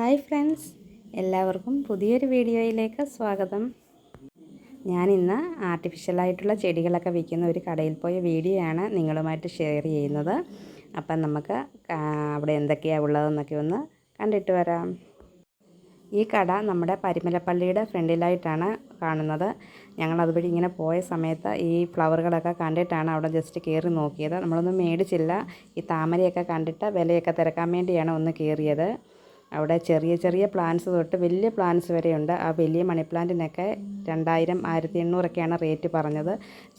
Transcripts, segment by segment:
Hi friends എല്ലാവർക്കും പുതിയൊരു വീഡിയോയിലേക്ക് സ്വാഗതം. ഞാൻ ഞാനിന്ന് ആർട്ടിഫിഷ്യലായിട്ടുള്ള ചെടികളൊക്കെ വിൽക്കുന്ന ഒരു കടയിൽ പോയ വീഡിയോ ആണ് നിങ്ങളുമായിട്ട് ഷെയർ ചെയ്യുന്നത്. അപ്പം നമുക്ക് അവിടെ എന്തൊക്കെയാണ് ഉള്ളതെന്നൊക്കെ ഒന്ന് കണ്ടിട്ട് വരാം. ഈ കട നമ്മുടെ പരിമലപ്പള്ളിയുടെ ഫ്രണ്ടിലായിട്ടാണ് കാണുന്നത്. ഞങ്ങൾ അതുവഴി ഇങ്ങനെ പോയ സമയത്ത് ഈ ഫ്ലവറുകളൊക്കെ കണ്ടിട്ടാണ് അവിടെ ജസ്റ്റ് കയറി നോക്കിയത്. നമ്മളൊന്നും മേടിച്ചില്ല. ഈ താമരയൊക്കെ കണ്ടിട്ട് വിലയൊക്കെ തിരക്കാൻ വേണ്ടിയാണ് ഒന്ന് കയറിയത്. അവിടെ ചെറിയ ചെറിയ പ്ലാന്റ്സ് തൊട്ട് വലിയ പ്ലാന്റ്സ് വരെയുണ്ട്. ആ വലിയ മണി പ്ലാന്റിനൊക്കെ രണ്ടായിരം ആയിരത്തി എണ്ണൂറൊക്കെയാണ് റേറ്റ് പറഞ്ഞത്.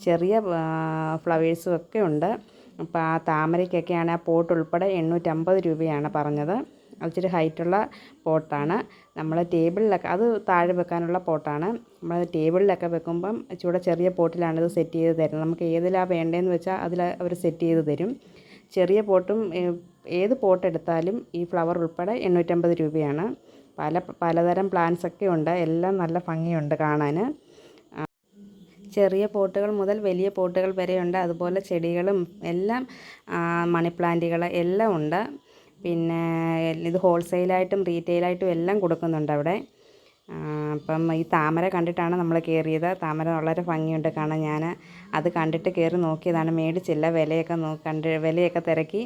ചെറിയ ഫ്ലവേഴ്സും ഒക്കെ ഉണ്ട്. അപ്പോൾ ആ താമരയ്ക്കൊക്കെയാണ് ആ പോട്ട് ഉൾപ്പെടെ എണ്ണൂറ്റമ്പത് രൂപയാണ് പറഞ്ഞത്. അതിച്ചിരി ഹൈറ്റുള്ള പോട്ടാണ് നമ്മൾ ടേബിളിലൊക്കെ അത് താഴെ വെക്കാനുള്ള പോട്ടാണ് നമ്മൾ ടേബിളിലൊക്കെ വെക്കുമ്പം ചൂടെ ചെറിയ പോട്ടിലാണിത് സെറ്റ് ചെയ്ത് തരുന്നത്. നമുക്ക് ഏതിലാണ് വേണ്ടതെന്ന് വെച്ചാൽ അതിൽ അവർ സെറ്റ് ചെയ്ത് തരും. ചെറിയ പോട്ടും ഏത് പോട്ട് എടുത്താലും ഈ ഫ്ലവർ ഉൾപ്പെടെ എണ്ണൂറ്റമ്പത് രൂപയാണ്. പല പലതരം പ്ലാന്റ്സ് ഒക്കെ ഉണ്ട്. എല്ലാം നല്ല ഭംഗിയുണ്ട് കാണാൻ. ചെറിയ പോട്ടുകൾ മുതൽ വലിയ പോട്ടുകൾ വരെയുണ്ട്. അതുപോലെ ചെടികളും എല്ലാം മണി പ്ലാന്റുകൾ എല്ലാം ഉണ്ട്. പിന്നെ ഇത് ഹോൾസെയിലായിട്ടും റീറ്റെയിലായിട്ടും എല്ലാം കൊടുക്കുന്നുണ്ട് അവിടെ. അപ്പം ഈ താമര കണ്ടിട്ടാണ് നമ്മൾ കയറിയത് താമര വളരെ ഭംഗിയുണ്ട് കാണാൻ. ഞാൻ അത് കണ്ടിട്ട് കയറി നോക്കിയതാണ്. മേടിച്ചില്ല വിലയൊക്കെ നോ കണ്ട് വിലയൊക്കെ തിരക്കി.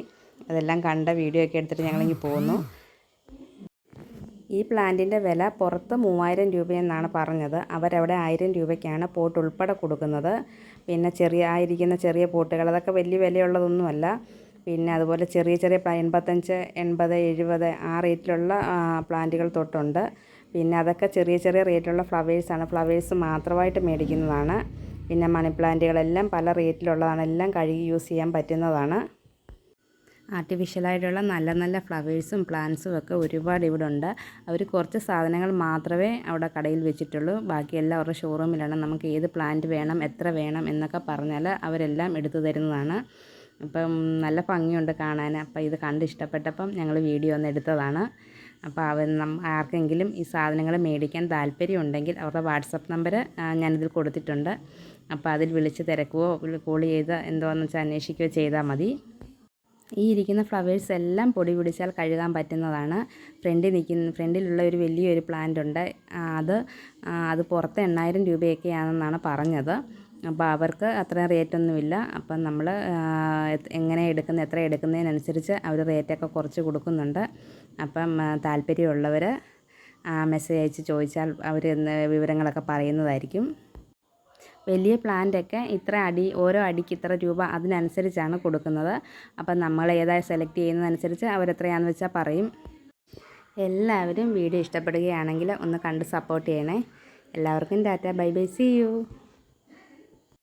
അതെല്ലാം കണ്ട വീഡിയോ ഒക്കെ എടുത്തിട്ട് ഞങ്ങളിങ്ങി പോന്നു. ഈ പ്ലാന്റിന്റെ വില പുറത്ത് മൂവായിരം രൂപയെന്നാണ് പറഞ്ഞത്. അവരവിടെ ആയിരം രൂപയ്ക്കാണ് പോട്ട് ഉൾപ്പെടെ കൊടുക്കുന്നത്. പിന്നെ ചെറിയ ആയിരിക്കുന്ന ചെറിയ പോട്ടുകൾ അതൊക്കെ വലിയ വിലയുള്ളതൊന്നുമല്ല. പിന്നെ അതുപോലെ ചെറിയ ചെറിയ എൺപത്തഞ്ച് എൺപത് എഴുപത് ആ റേറ്റിലുള്ള പ്ലാന്റുകൾ തൊട്ടുണ്ട്. പിന്നെ അതൊക്കെ ചെറിയ ചെറിയ റേറ്റിലുള്ള ഫ്ലവേഴ്സാണ് ഫ്ലവേഴ്സ് മാത്രമായിട്ട് മേടിക്കുന്നതാണ്. പിന്നെ മണി പ്ലാന്റുകളെല്ലാം പല റേറ്റിലുള്ളതാണ്. എല്ലാം കഴുകി യൂസ് ചെയ്യാൻ പറ്റുന്നതാണ്. ആർട്ടിഫിഷ്യലായിട്ടുള്ള നല്ല നല്ല ഫ്ലവേഴ്സും പ്ലാന്റ്സും ഒക്കെ ഒരുപാട് ഇവിടെ ഉണ്ട് അവർ കുറച്ച് സാധനങ്ങൾ മാത്രമേ അവിടെ കടയിൽ വെച്ചിട്ടുള്ളൂ. ബാക്കിയെല്ലാം അവരുടെ ഷോറൂമിലാണ് നമുക്ക് ഏത് പ്ലാന്റ് വേണം എത്ര വേണം എന്നൊക്കെ പറഞ്ഞാൽ അവരെല്ലാം എടുത്തു തരുന്നതാണ്. അപ്പം നല്ല ഭംഗിയുണ്ട് കാണാൻ അപ്പം ഇത് കണ്ട് ഇഷ്ടപ്പെട്ടപ്പം ഞങ്ങൾ വീഡിയോ ഒന്ന് എടുത്തതാണ്. അപ്പോൾ അവർ ആർക്കെങ്കിലും ഈ സാധനങ്ങൾ മേടിക്കാൻ താല്പര്യമുണ്ടെങ്കിൽ അവരുടെ വാട്സപ്പ് നമ്പർ ഞാനിതിൽ കൊടുത്തിട്ടുണ്ട്. അപ്പോൾ അതിൽ വിളിച്ച് തിരക്കുകയോ കോൾ ചെയ്ത് എന്തോന്ന് വെച്ചാൽ അന്വേഷിക്കുകയോ ചെയ്താൽ മതി. ഈ ഇരിക്കുന്ന ഫ്ലവേഴ്സ് എല്ലാം പൊടി പിടിച്ചാൽ കഴുകാൻ പറ്റുന്നതാണ്. ഫ്രണ്ടിൽ നിൽക്കുന്ന ഫ്രണ്ടിലുള്ള ഒരു വലിയൊരു പ്ലാന്റ് ഉണ്ട്. അത് അത് പുറത്ത് എണ്ണായിരം രൂപയൊക്കെയാണെന്നാണ് പറഞ്ഞത്. അപ്പോൾ അവർക്ക് അത്രയും റേറ്റൊന്നുമില്ല. അപ്പം നമ്മൾ എങ്ങനെ എടുക്കുന്ന എത്ര എടുക്കുന്നതിനനുസരിച്ച് അവർ റേറ്റൊക്കെ കുറച്ച് കൊടുക്കുന്നുണ്ട്. അപ്പം താല്പര്യമുള്ളവർ മെസ്സേജ് അയച്ച് ചോദിച്ചാൽ അവർ വിവരങ്ങളൊക്കെ പറയുന്നതായിരിക്കും. വലിയ പ്ലാന്റൊക്കെ ഇത്ര അടി ഓരോ അടിക്ക് ഇത്ര രൂപ അതിനനുസരിച്ചാണ് കൊടുക്കുന്നത്. അപ്പം നമ്മൾ ഏതായി സെലക്ട് ചെയ്യുന്നതനുസരിച്ച് അവരെത്രയാണെന്ന് വെച്ചാൽ പറയും. എല്ലാവരും വീഡിയോ ഇഷ്ടപ്പെടുകയാണെങ്കിൽ ഒന്ന് കണ്ട് സപ്പോർട്ട് ചെയ്യണേ. എല്ലാവർക്കും ta-ta. Bye bye. See you